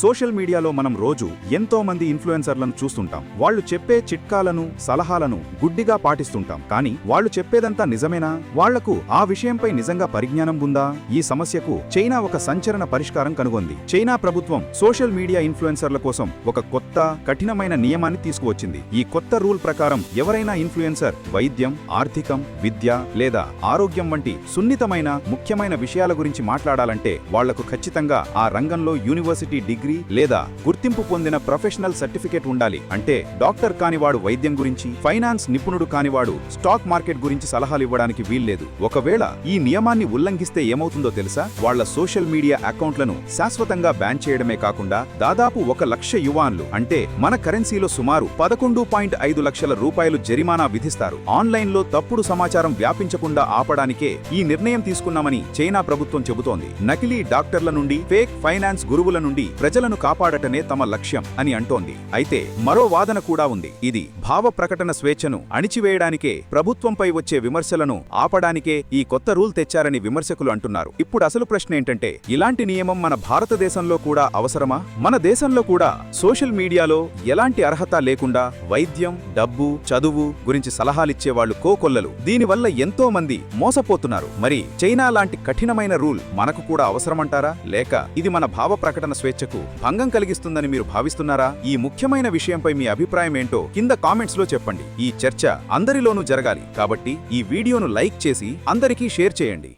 Social మీడియాలో మనం రోజు ఎంతో మంది ఇన్ఫ్లుయెన్సర్లను చూస్తుంటాం. వాళ్ళు చెప్పే చిట్కాలను సలహాలను గుడ్డిగా పాటిస్తుంటాం. కానీ వాళ్ళు చెప్పేదంతా నిజమేనా? వాళ్ళకు ఆ విషయంపై నిజంగా పరిజ్ఞానం ఉందా? ఈ సమస్యకు చైనా ఒక సంచలన పరిష్కారం కనుగొంది. చైనా ప్రభుత్వం సోషల్ మీడియా ఇన్ఫ్లుయెన్సర్ల కోసం ఒక కొత్త కఠినమైన నియమాన్ని తీసుకువచ్చింది. ఈ కొత్త రూల్ ప్రకారం ఎవరైనా ఇన్ఫ్లుయెన్సర్ వైద్యం ఆర్థికం విద్య లేదా ఆరోగ్యం వంటి సున్నితమైన ముఖ్యమైన విషయాల గురించి మాట్లాడాలంటే వాళ్ళకు ఖచ్చితంగా ఆ రంగంలో యూనివర్సిటీ డిగ్రీ లేదా గుర్తింపు పొందిన ప్రొఫెషనల్ సర్టిఫికేట్ ఉండాలి. అంటే డాక్టర్ కానివాడు వైద్యం గురించి ఫైనాన్స్ నిపుణుడు కానివాడు స్టాక్ మార్కెట్ గురించి సలహాలు ఇవ్వడానికి వీల్లేదు. ఒకవేళ ఈ నియమాన్ని ఉల్లంఘిస్తే ఏమవుతుందో తెలుసా? వాళ్ళ సోషల్ మీడియా అకౌంట్లను శాశ్వతంగా బ్యాన్ చేయడమే కాకుండా దాదాపు ఒక లక్ష యువాన్లు అంటే మన కరెన్సీలో సుమారు పదకొండు పాయింట్ ఐదు లక్షల రూపాయలు జరిమానా విధిస్తారు. ఆన్లైన్లో తప్పుడు సమాచారం వ్యాపించకుండా ఆపడానికే ఈ నిర్ణయం తీసుకున్నామని చైనా ప్రభుత్వం చెబుతోంది. నకిలీ డాక్టర్ల నుండి ఫేక్ ఫైనాన్స్ గురువుల నుండి ప్రజలను కాపాడటమే తమ లక్ష్యం అని అంటోంది. అయితే మరో వాదన కూడా ఉంది. ఇది భావ ప్రకటన స్వేచ్ఛను అణిచివేయడానికే ప్రభుత్వంపై వచ్చే విమర్శలను ఆపడానికే ఈ కొత్త రూల్ తెచ్చారని విమర్శకులు అంటున్నారు. ఇప్పుడు అసలు ప్రశ్న ఏంటంటే ఇలాంటి నియమం మన భారతదేశంలో కూడా అవసరమా? మన దేశంలో కూడా సోషల్ మీడియాలో ఎలాంటి అర్హత లేకుండా వైద్యం డబ్బు చదువు గురించి సలహాలిచ్చే వాళ్ళు కోకొల్లలు. దీనివల్ల ఎంతో మంది మోసపోతున్నారు. మరి చైనా లాంటి కఠినమైన రూల్ మనకు కూడా అవసరమంటారా? లేక ఇది మన భావ ప్రకటన స్వేచ్ఛకు భంగం కలిగిస్తుందని మీరు భావిస్తున్నారా? ఈ ముఖ్యమైన విషయంపై మీ అభిప్రాయం ఏంటో కింద కామెంట్స్లో చెప్పండి. ఈ చర్చ అందరిలోనూ జరగాలి కాబట్టి ఈ వీడియోను లైక్ చేసి అందరికీ షేర్ చేయండి.